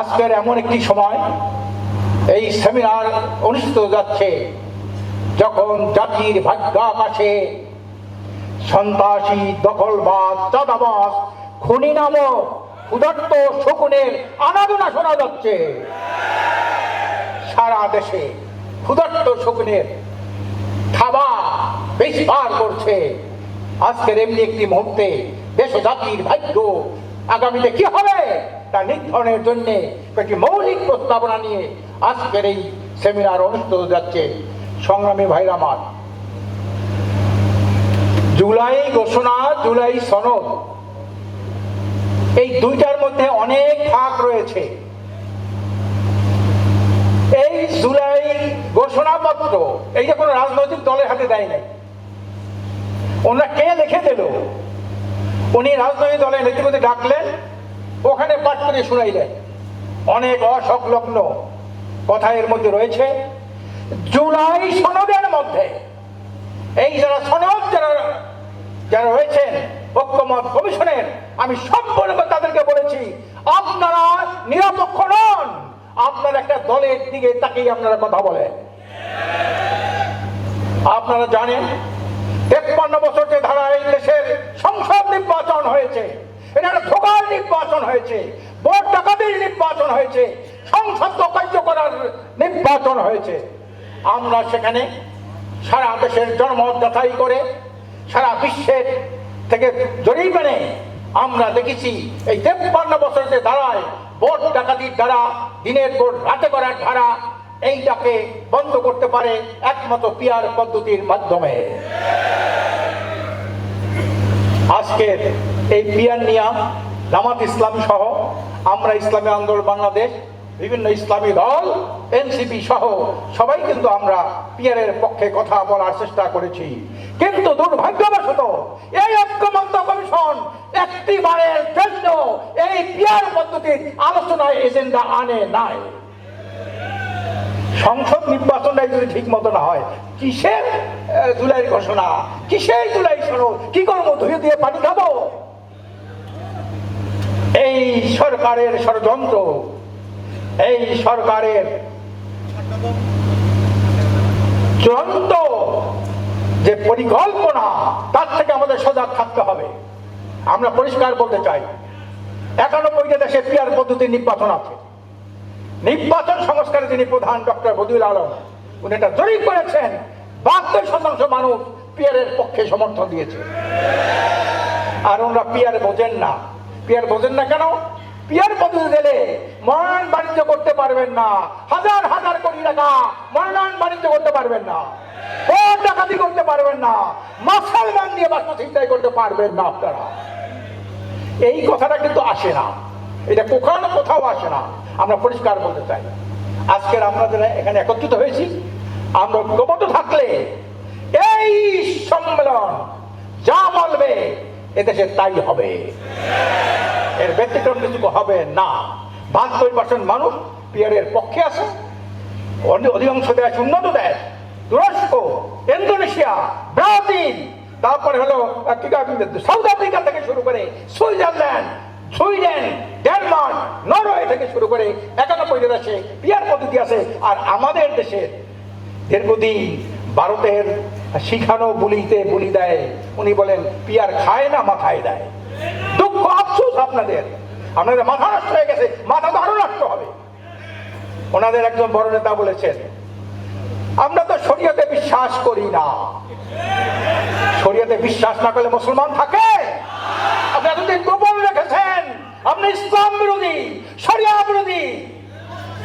আজকের এমন একটি সময়, এই সেমিনার অনুষ্ঠিত যাচ্ছে, যখন জাতির ভাগ্য আকাশে সন্ত্রাসী দখলবাদ চাঁদাবাজ, খনি নামক ক্ষুধার্ত শকুনের আনাগোনা শোনা যাচ্ছে। সারা দেশে ক্ষুধার্ত শকুনের থাবা বিস্তার করছে। আজকের এমনি একটি মুহূর্তে দেশ জাতির ভাগ্য আগামীতে কি হবে? তা নির্ধারণের জন্য একটি মৌলিক প্রস্তাবনা নিয়ে আজকের এই সেমিনার অনুষ্ঠিত যাচ্ছে। সংগ্রামী ভাইরা আমার, জুলাই ঘোষণা, জুলাই সনদ, এই দুইটার মধ্যে অনেক ফাঁক রয়েছে। এই জুলাই ঘোষণাপত্র এইটা কোনো রাজনৈতিক দলের হাতে দেয় নাই। ওনারা কে লিখে দিল? উনি রাজনৈতিক দলের নেতৃত্বে ডাকলেন ওখানে পাঠ করে শুনাইলেন অনেক অসংলগ্ন কথা এর মধ্যে রয়েছে, জুলাই সনদের মধ্যে। এই যারা সনদ যারা যারা রয়েছেন, ঐক্যমত কমিশনের, আমি সম্পূর্ণ তাদেরকে বলেছি, আপনারা নিরপেক্ষ নন। আপনার একটা দলের দিকে তাকিয়ে আপনারা কথা বলেন। আপনারা জানেন, তেপ্পান্ন বছর যে ধারা এই দেশের সংসদ নির্বাচন হয়েছে এটা একটা নির্বাচন হয়েছে ভোট ডাকাতির নির্বাচন হয়েছে, সংসদ কার্য নির্বাচন হয়েছে। আমরা সেখানে সারা দেশের জনমত যাচাই করে, সারা বিশ্বের থেকে জড়িয়ে মেনে আমরা দেখেছি, এই তেপ্পান্ন বছর যে ধারায় ভোট ডাকাতির দ্বারা, দিনের পর রাতে করার ধারা, এইটাকে বন্ধ করতে পারে একমাত্র পিয়ার পদ্ধতির মাধ্যমে। আজকের এই পিয়ার নিয়াম জামাত ইসলাম সহ আমরা ইসলামী আন্দোলন বাংলাদেশ, বিভিন্ন ইসলামী দল এনসিপি সহ সবাই কিন্তু আমরা পিয়ারের পক্ষে কথা বলার চেষ্টা করেছি। কিন্তু দুর্ভাগ্যবশত এই ঐক্যমত্য কমিশন একটি বারের জন্য এই পিয়ার পদ্ধতির আলোচনায় এজেন্ডা আনে নাই। সংসদ নির্বাচনটাই যদি ঠিক মতো না হয়, কিসের জুলাই ঘোষণা? কিসের জুলাই সনদ কি করব? ধুয়ে দিয়ে পানি খাব? এই সরকারের ষড়যন্ত্র, এই সরকারের চূড়ান্ত যে পরিকল্পনা, তার থেকে আমাদের সজাগ থাকতে হবে। আমরা পরিষ্কার বলতে চাই একানব্বইটা দেশে পিয়ার পদ্ধতির নির্বাচন আছে, নির্বাচন সংস্কারে যিনি প্রধান ডক্টর বদিউল আলম, উনি এটা জরিপ করেছেন, বাহাত্তর শতাংশ মানুষ পিয়ারের পক্ষে সমর্থন দিয়েছে। আর ওনারা পিয়ার বোঝেন না। পিয়ার বোঝেন না কেন? পিয়ার পদ্ধতি দিলে মনোনয়ন বাণিজ্য করতে পারবেন না। হাজার হাজার কোটি টাকা মনোনয়ন বাণিজ্য করতে পারবেন না। ভোট ডাকাতি করতে পারবেন না। মাসাল মান দিয়ে বাস্তু চিন্তাই করতে পারবেন না আপনারা। এই কথাটা কিন্তু আসে না। এটা কোথাও কোথাও আসে না। আমরা পরিষ্কার বলতে চাই। আজকের আমরা যারা এখানে একত্রিত হয়েছি, আমরা ঐক্যবদ্ধ থাকলে এই সম্মেলন যা বলবে এদেশে তাই হবে। এর ব্যতিক্রম কিছু হবে না। বাহাত্তর পার্সেন্ট মানুষ পিয়ারের পক্ষে আছে। অধিকাংশ দেশ উন্নত দেশ। তুরস্ক, ইন্দোনেশিয়া, ব্রাজিল, তারপরে হলো সাউথ আফ্রিকা থেকে শুরু করে সুইজারল্যান্ড, সুইডেন, ডেনমার্ক, নরওয়ে থেকে শুরু করে একানব্বই দেশে পিয়ার পদ্ধতি আছে। আর আমাদের দেশের দীর্ঘদিন ভারতের শিখানো বুলিতে বুলি দেয়। উনি বলেন, পিয়ার খায় না, মাথায় দেয়। আফসোস আপনাদের। আপনাদের মাথা নষ্ট হয়ে গেছে, মাথা তো আরও নষ্ট হবে। ওনাদের একজন বড় নেতা বলেছেন, আমরা তো শরীয়তে বিশ্বাস করি না। শরীয়তে বিশ্বাস না করলে মুসলমান থাকে। আপনি এতদিন গোপন রেখেছেন, আপনি ইসলাম বিরোধী, শরিয়া বিরোধী।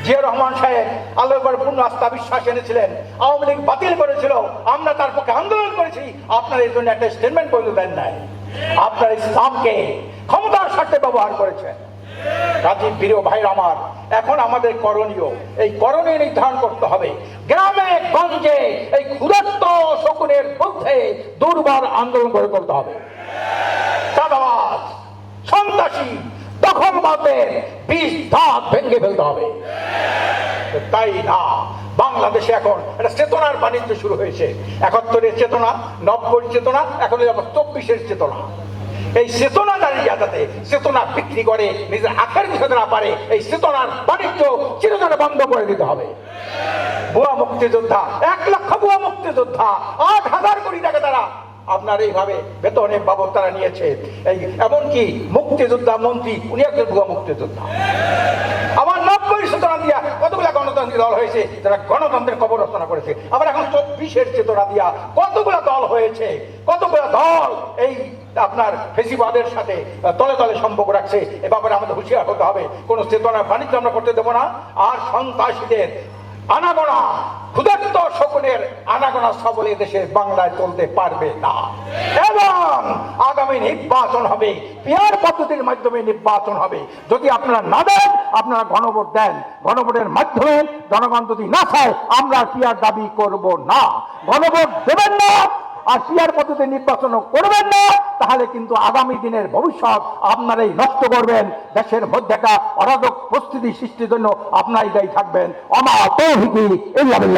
জিয়া রহমান সাহেব আল্লাহর পূর্ণ আস্থা, বিশ্বাস এনেছিলেন, আওয়ামী লীগ বাতিল করেছিল, আমরা তার পক্ষে আন্দোলন করেছি। আপনার এই জন্য একটা স্টেটমেন্ট পর্যন্ত দেন নাই। আপনার ইসলামকে ক্ষমতার স্বার্থে ব্যবহার করেছেন। রাজীব প্রিয় ভাইর আমার, এখন আমাদের করণীয়, এই করণীয় নির্ধারণ করতে হবে। গ্রামে, গঞ্জে, এই ক্ষুদত্ত শকুনের মধ্যে দুর্বার আন্দোলন করে করতে হবে। চাঁদাবাজ, সন্ত্রাসী দখলবাদের বিষ দাঁত ভেঙে ফেলতে হবে। তাই না? বাংলাদেশে এখন একটা চেতনার বাণিজ্য শুরু হয়েছে। একাত্তরের চেতনা নব্বই চেতনা, এখন চব্বিশের চেতনা। এই চেতনা দাঁড়িয়ে যাতে চেতনা বিক্রি করে, নিজের আখের বিষয় না পারে, এই চেতনার বাণিজ্য চিরতরে বন্ধ করে দিতে হবে। ভুয়া মুক্তিযোদ্ধা, এক লক্ষ ভুয়া মুক্তিযোদ্ধা, আট হাজার কোটি টাকা তারা আপনার এইভাবে বেতনের বাবদ তারা নিয়েছে। এই এমনকি মুক্তিযোদ্ধা মন্ত্রী, উনি একজন ভুয়া মুক্তিযোদ্ধা। আমার নব্বই চেতনা দিয়া কতগুলা গণতান্ত্রিক দল হয়েছে, যারা গণতন্ত্রের কবর রচনা করেছে। আবার এখন চব্বিশের চেতনা দিয়া কতগুলো দল হয়েছে, কতগুলো দল এই আপনার ফেসিবাদের সাথে তলে তলে সম্পর্ক রাখছে, এ ব্যাপারে আমাদের হুঁশিয়ার হতে হবে। কোনো চেতনার বাণিজ্য আমরা করতে দেবো না। আর সন্ত্রাসীদের আনাগোনা, ক্ষুধার্ত শকুনের আনাগোনা সবলে দেশে বাংলায় চলতে পারবে না। এবং আগামী নির্বাচন হবে পিয়ার পদ্ধতির মাধ্যমে নির্বাচন হবে। যদি আপনারা না দেন, আপনারা গণভোট দেন। গণভোটের মাধ্যমে জনগণ যদি না চায়, আমরা পিয়ার দাবি করব না? গণভোট দেবেন না আর পিয়ার পদ্ধতি নির্বাচন করবেন না, তাহলে কিন্তু আগামী দিনের ভবিষ্যৎ আপনারাই নষ্ট করবেন। দেশের মধ্যে একটা অরাজক পরিস্থিতি সৃষ্টির জন্য আপনারাই দায়ী থাকবেন। অমা তৌহিকি বিল্লাহ।